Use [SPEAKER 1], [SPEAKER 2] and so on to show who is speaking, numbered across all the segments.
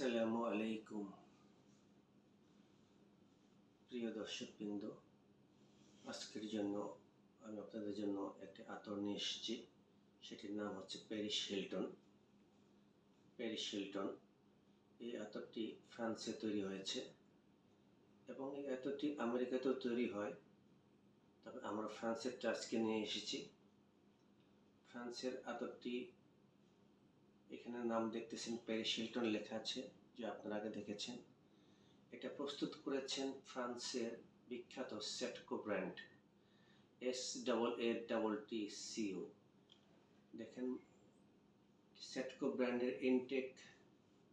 [SPEAKER 1] আসসালামু আলাইকুম প্রিয় দর্শকবৃন্দ, আজকের জন্য আমি আপনাদের জন্য একটি আতর নিয়ে এসেছি। সেটির নাম হচ্ছে প্যারিস হিলটন। প্যারিস হিলটন, এই আতরটি ফ্রান্সে তৈরি হয়েছে এবং এই আতরটি আমেরিকাতেও তৈরি হয়। তবে আমরা ফ্রান্সের টাচকে নিয়ে এসেছি। ফ্রান্সের আতরটি এখানে নাম দেখতেছেন প্যারিস হিলটন লেখা আছে, যে আপনারা আগে দেখেছেন। এটা প্রস্তুত করেছেন ফ্রান্সের বিখ্যাত সেটকো brand S double A double T C O দেখেন, সেটকো ব্র্যান্ডের ইনটেক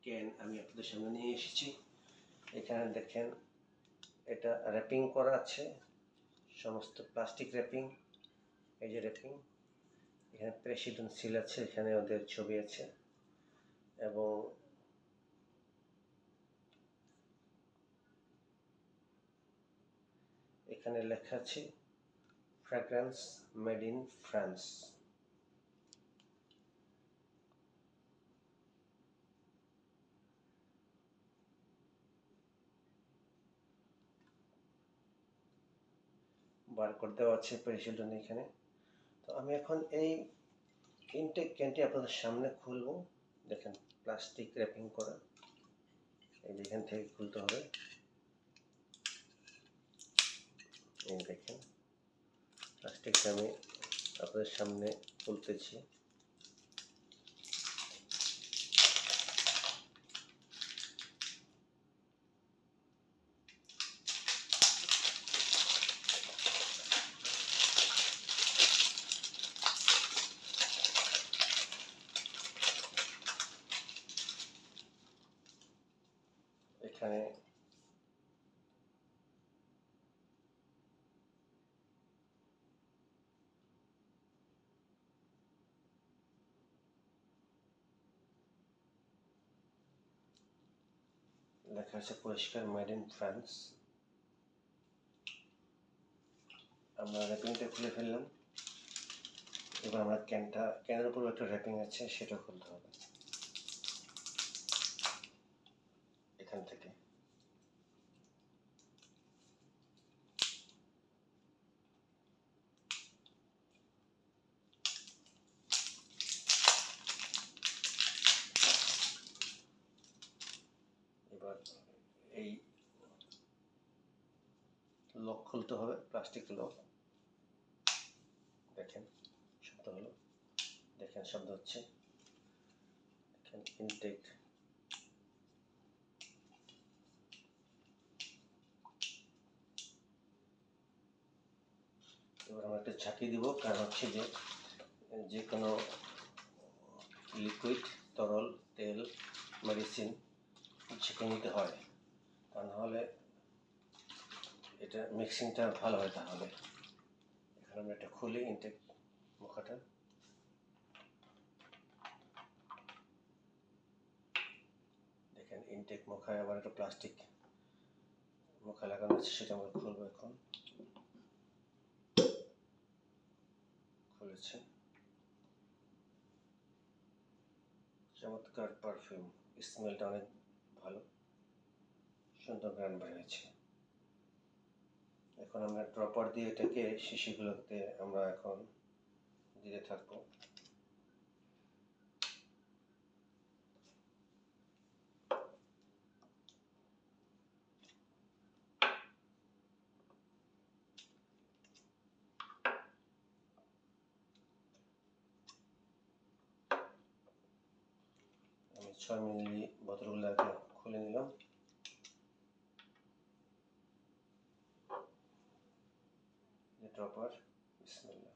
[SPEAKER 1] ক্যান আমি আপনাদের সামনে নিয়ে এসেছি। এখানে দেখেন, এটা র্যাপিং করা আছে, সমস্ত প্লাস্টিক র্যাপিং, এই যে র্যাপিং। এখানে প্রেসিডেন্ট সিল আছে, এখানে ওদের ছবি আছে। এবং এখানে লেখা আছে ফ্র্যাগ্রেন্স মেড ইন ফ্রান্স বার করে দেওয়া আছে প্রেসিডেন্ট এখানে। তো আমি এখন এই ইনটেক ক্যানটি আপনাদের সামনে খুলবো। দেখেন প্লাস্টিক র্যাপিং করা। এই যে এখান থেকে খুলতে হবে। দেখেন প্লাস্টিকটা আমি আপনাদের সামনে খুলতেছি এখানে লেখা আছে পরিষ্কার মেড ইন ফ্রান্স আমরা র্যাপিংটা খুলে ফেললাম এবার আমরা ক্যানটা ক্যানের উপর একটা র্যাপিং আছে সেটা খুলতে হবে এখান থেকে এবার এই লক খুলতে হবে প্লাস্টিক লক দেখেন, শব্দ হলো। দেখেন, শব্দ হচ্ছে। দেখেন ইনটেক এবার আমরা একটা ঝাঁকি দিব, কারণ হচ্ছে যে যে কোনো লিকুইড তরল, তেল মেডিসিন ছেঁকে নিতে হয়। তা নাহলে এটা মিক্সিংটা ভালো হয় তাহলে। এখানে আমরা এটা খুলি ইনটেক মুখাটা। দেখেন ইনটেক মুখায় আবার একটা প্লাস্টিক মুখা লাগানো আছে, সেটা আমরা খুলবো এখন। খুলেছে। চমৎকার পারফিউম স্মেলটা অনেক ভালো। সুন্দর গান বেরিয়েছে এখন আমরা ড্রপার দিয়ে এটাকে শিশিগুলোতে আমরা এখন দিতে থাকব। আমি ছয় মিলি বোতলগুলো আগে খুলে নিলাম। ড্রপার বিসমিল্লাহ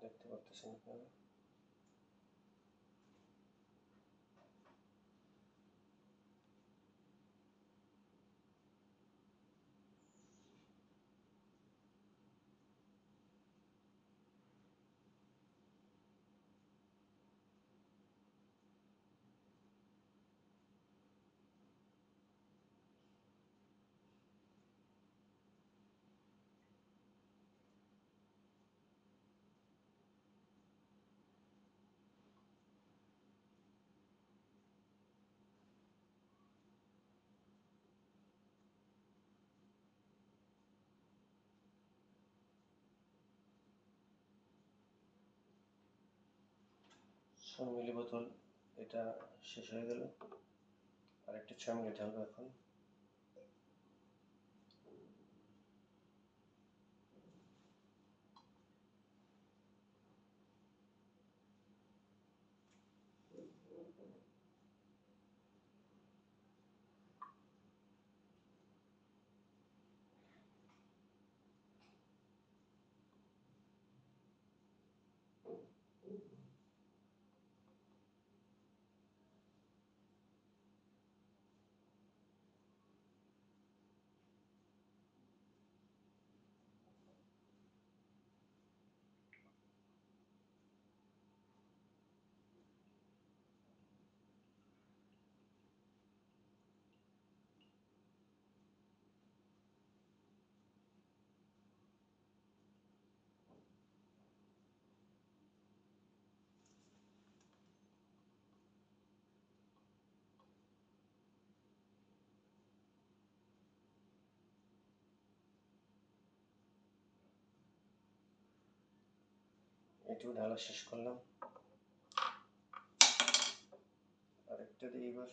[SPEAKER 1] দেখতে পাচ্ছেন আপনারা ছয় মিলি বোতল এটা শেষ হয়ে গেল। আর একটা ছয় মিলি ঢালবো এখন। এটুকু ঢালা শেষ করলাম। আরেকটা দিই এবার।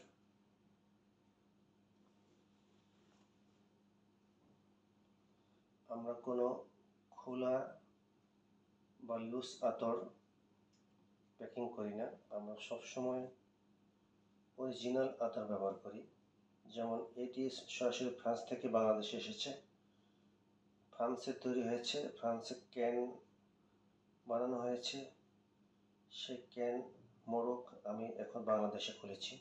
[SPEAKER 1] আমরা কোনো খোলা বা লুজ আতর প্যাকিং করি না। আমরা সবসময় অরিজিনাল আতর ব্যবহার করি। যেমন এটি সরাসরি ফ্রান্স থেকে বাংলাদেশে এসেছে। ফ্রান্সে তৈরি হয়েছে। ফ্রান্সে ক্যান বানানো হয়েছে। সে ক্যান মোড়ক আমি এখন বাংলাদেশে খুলেছি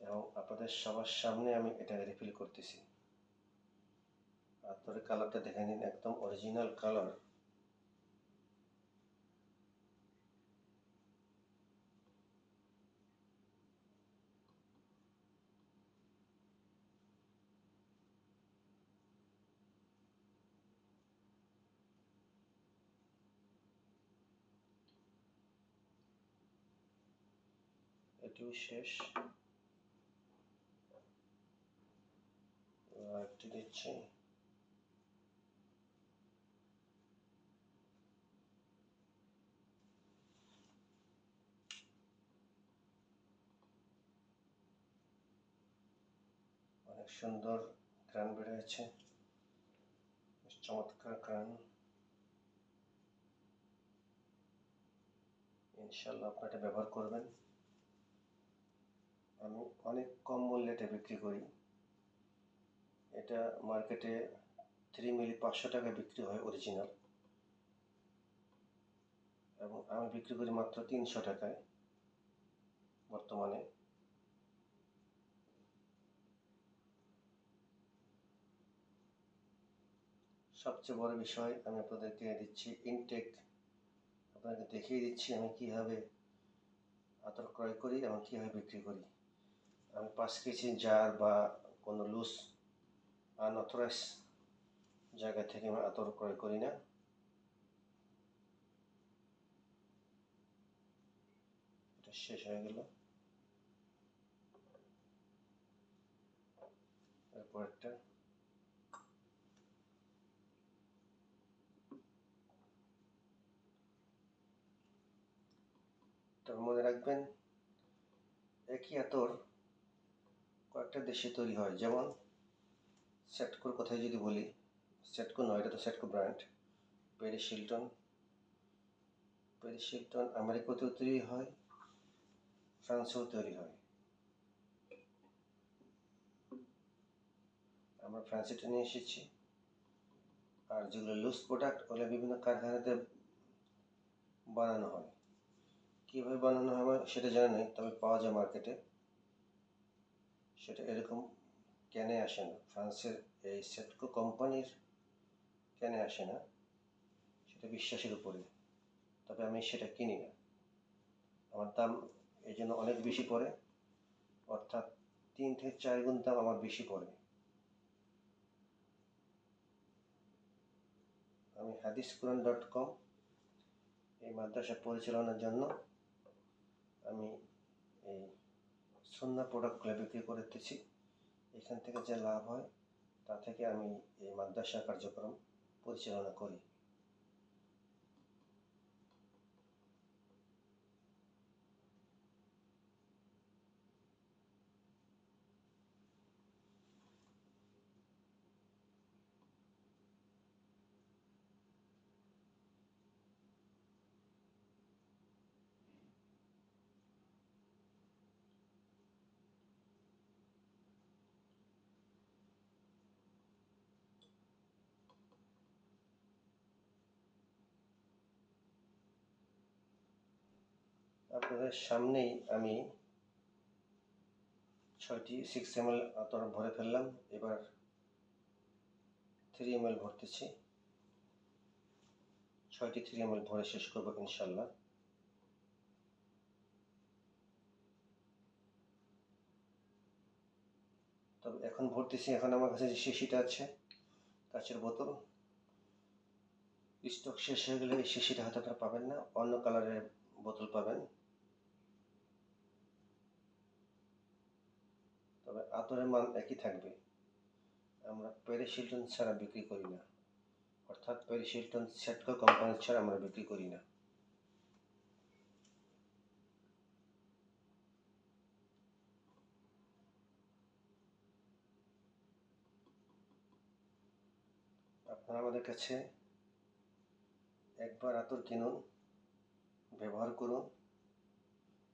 [SPEAKER 1] এবং আপনাদের সবার সামনে আমি এটাকে রিফিল করতেছি। আর তোর কালারটা দেখে নিন, একদম অরিজিনাল কালার এটিও শেষ। একটি দিচ্ছি অনেক সুন্দর গ্রান বেড়েছে চমৎকার গ্রান ইনশাল্লাহ আপনারা ব্যবহার করবেন। আমি অনেক কম মূল্যে এটা বিক্রি করি। এটা মার্কেটে থ্রি মিলি পাঁচশো টাকা বিক্রি হয় অরিজিনাল এবং আমি বিক্রি করি মাত্র তিনশো টাকায় বর্তমানে। সবচেয়ে বড় বিষয় আমি আপনাদেরকে দিচ্ছি ইনটেক আপনাকে দেখিয়ে দিচ্ছি আমি কীভাবে আতর ক্রয় করি এবং কীভাবে বিক্রি করি। পাঁচ কেজি জার বা কোনো লুজ আনঅথরাইজ জায়গা থেকে আমি আতর ক্রয় করি না। এটা শেষ হয়ে গেল। এরপর একটা। তবে মনে রাখবেন, একই আতর কয়েকটা দেশে তৈরি হয়, যেমন সেটকোর কথাই যদি বলি সেটকো নয়, এটা তো সেটকো brand Paris Hilton Paris Hilton আমেরিকাতেও তৈরি হয়, ফ্রান্সেও তৈরি হয়। আমরা ফ্রান্সিটা নিয়ে এসেছি, আর যেগুলো লুজ প্রোডাক্ট ওগুলো বিভিন্ন কারখানাতে বানানো হয়। কীভাবে বানানো হয় সেটা জানা নেই, তবে পাওয়া যায় মার্কেটে সেটা এরকম ক্যানে আসে না। ফ্রান্সের এই সেটকো কোম্পানির ক্যানে আসে না। সেটা বিশ্বাসের উপরে। তবে আমি সেটা কিনি না। আমার দাম এই জন্য অনেক বেশি পড়ে। অর্থাৎ তিন থেকে চার গুণ দাম আমার বেশি পড়ে। আমি হাদিস কোরআন ডট কম এই মাদ্রাসা পরিচালনার জন্য আমি এই সন্ধ্যা প্রোডাক্টগুলো বিক্রি করতেছি এখান থেকে যে লাভ হয়, তা থেকে আমি এই মাদ্রাসা কার্যক্রম পরিচালনা করি। আপনাদের সামনেই আমি ছয়টি সিক্স এম এল আতর ভরে ফেললাম। এবার থ্রি এম এল ভরতেছি। ছয়টি থ্রি এম এল ভরে শেষ করব ইনশাল্লাহ তবে এখন ভরতেছি, এখন আমার কাছে যে শিশিটা আছে কাচের বোতল। স্টক শেষ হয়ে গেলে এই শিশিটা হয়তো আপনারা পাবেন না, অন্য কালারের বোতল পাবেন। তবে আতরের মান একই থাকবে। আমরা প্যারিশিল্টন ছাড়া বিক্রি করি না। অর্থাৎ প্যারিশিল্টন সেটকো কোম্পানি ছাড়া আমরা বিক্রি করি না। আপনারা আমাদের কাছে একবার আতর কিনুন, ব্যবহার করুন।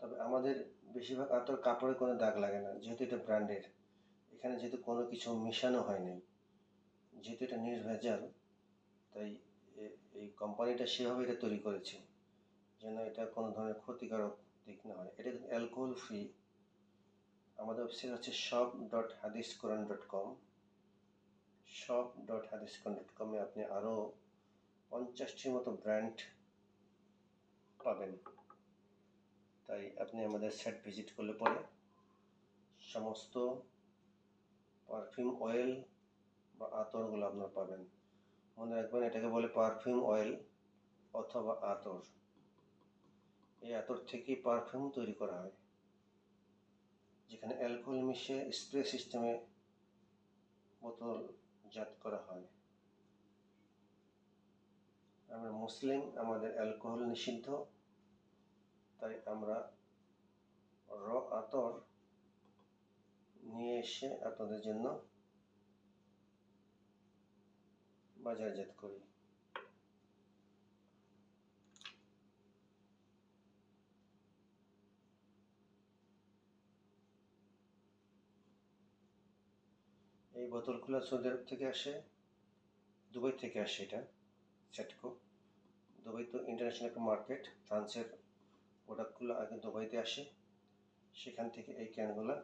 [SPEAKER 1] তবে আমাদের বেশিরভাগ আতর কাপড়ে কোনো দাগ লাগে না, যেহেতু এটা ব্র্যান্ডের। এখানে যেহেতু কোনো কিছু মিশানো হয়নি যেহেতু এটা নির্ভেজাল, তাই এই কোম্পানিটা সেভাবে এটা তৈরি করেছে, যেন এটা কোনো ধরনের ক্ষতিকারক দিক না হয়। এটা কিন্তু অ্যালকোহল ফ্রি আমাদের ওয়েবসাইট হচ্ছে শপ ডট হাদিস কোরআন ডট কম শপ ডট হাদিস কোরআন ডট কমে আপনি আরও পঞ্চাশটির মতো ব্র্যান্ড পাবেন। তাই আপনি আমাদের সেট ভিজিট করলে পরে সমস্ত পারফিউম অয়েল বা আতরগুলো আপনারা পাবেন। মনে রাখবেন এটাকে বলে পারফিউম অয়েল অথবা আতর। এই আতর থেকে পারফিউম তৈরি করা হয়। যেখানে অ্যালকোহল মিশে স্প্রে সিস্টেমে বোতল জাত করা হয়। আমরা মুসলিম, আমাদের অ্যালকোহল নিষিদ্ধ। তাই আমরা র আতর নিয়ে এসে আপনাদের জন্য বাজারজাত করি। এই বোতলগুলো সৌদি আরব থেকে আসে, দুবাই থেকে আসে এটা সেটকো দুবাই তো ইন্টারন্যাশনাল মার্কেট ফ্রান্সের প্রোডাক্টগুলো আগে দুবাইতে আসে। সেখান থেকে এই ক্যানগুলো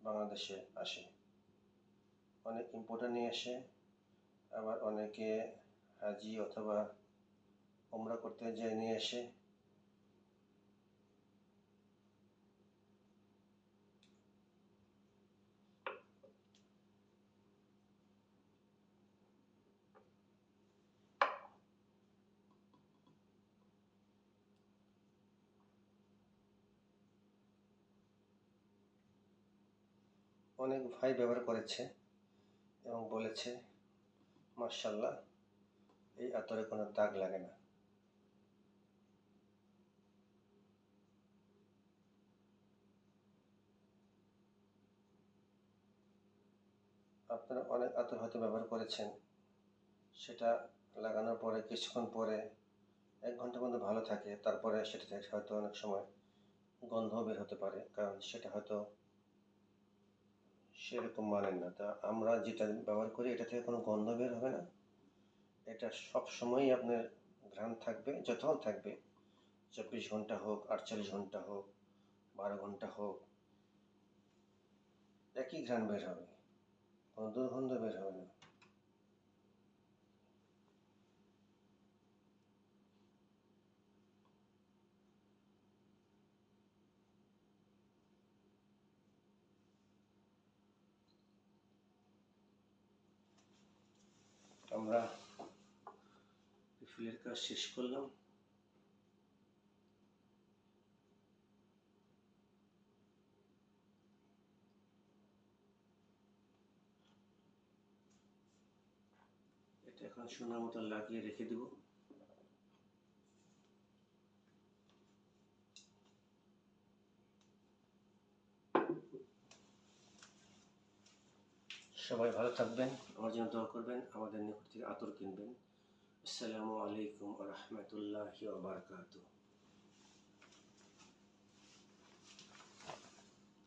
[SPEAKER 1] বাংলাদেশে আসে। অনেক ইম্পোর্টার নিয়ে আসে, আবার অনেকে হাজি অথবা ওমরা করতে যায় নিয়ে আসে। অনেক ভাই ব্যবহার করেছে এবং বলেছে মার্শাল্লাহ এই আতরে কোনো দাগ লাগে না। আপনারা অনেক আতর হয়তো ব্যবহার করেছেন, সেটা লাগানোর পরে, কিছুক্ষণ পরে, এক ঘণ্টা পর্যন্ত ভালো থাকে, তারপরে সেটা হয়তো অনেক সময় গন্ধ বের হতে পারে, কারণ সেটা হয়তো সেরকম মানেন না। তা আমরা যেটা ব্যবহার করি, এটা থেকে কোনো গন্ধ বের হবে না। এটা সব সময়ই আপনার ঘ্রাণ থাকবে, যতক্ষণ থাকবে। চব্বিশ ঘণ্টা হোক, আটচল্লিশ ঘণ্টা হোক, বারো ঘণ্টা হোক, একই ঘ্রাণ বের হবে। কোনো দুর্গন্ধ বের হবে না। আমরা ফুলের কাজ শেষ করলাম। এটা এখন সোনার মতো লাগিয়ে রেখে দেব। সবাই ভালো থাকবেন, আমার জন্য দোয়া করবেন, আমাদের নিকট থেকে আতর কিনবেন। আসসালামু আলাইকুম রহমতুল্লাহ বারকাতুহ।